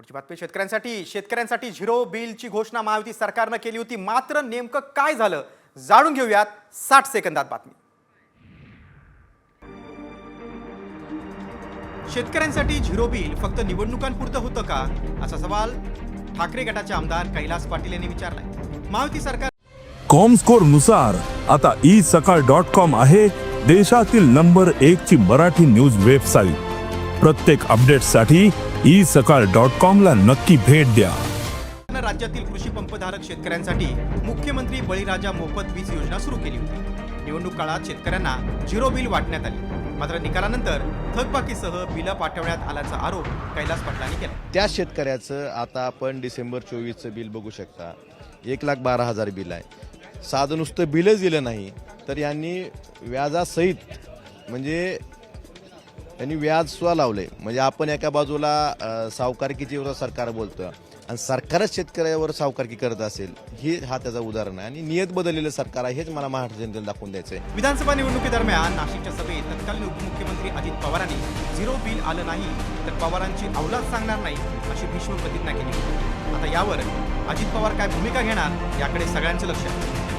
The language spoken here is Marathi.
पुढची बातमी. शेतकऱ्यांसाठी शेतकऱ्यांसाठी झिरो बिलची घोषणा महायुती सरकारनं केली होती. मात्र नेमकं काय झालं जाणून घेऊयात साठ सेकंदात बातमी. शेतकऱ्यांसाठी झिरो बिल फक्त निवडणुकांपुरतं होतं का? असा सवाल ठाकरे गटाचे आमदार कैलास पाटील यांनी विचारलाय. महायुती सरकार कॉमस्कोरनुसार आता ई सकाळ डॉट कॉम आहे देशातील नंबर एक ची मराठी न्यूज वेबसाईट. प्रत्येक अपडेटसाठी ई सकाळ डॉट कॉम ला नक्की भेट द्या. राज्यातील कृषी पंपधारक शेतकऱ्यांसाठी मुख्यमंत्री बळीराजा मोफत वीज योजना सुरू केली होती. निवडणूक काळात शेतकऱ्यांना झिरो बिल वाटण्यात आली. मात्र निकालानंतर थकबाकीसह बिलं पाठवण्यात आल्याचा आरोप कैलास पाटलांनी केला. त्या शेतकऱ्याचं आता आपण डिसेंबर चोवीसचं बिल बघू शकता. एक लाख बारा हजार बिल आहे. साधं नुसतं बिलच दिलं नाही तर यांनी व्याजासहित म्हणजे त्यांनी व्याज सुद्धा लावले. म्हणजे आपण एका बाजूला सावकारकीची सरकार बोलतं आणि सरकारच शेतकऱ्यावर सावकारकी करत असेल हे हा त्याचा उदाहरण आहे. आणि नियत बदललेलं सरकार आहे हेच मला महाराष्ट्र जनतेला दाखवून द्यायचं आहे विधानसभा निवडणुकीदरम्यान नाशिकच्या सभेत तत्कालीन उपमुख्यमंत्री अजित पवारांनी झिरो बिल आलं नाही तर पवारांची अवलाद सांगणार नाही अशी भीष्म प्रतिज्ञा केली आता यावर अजित पवार काय भूमिका घेणार याकडे सगळ्यांचं लक्ष आहे.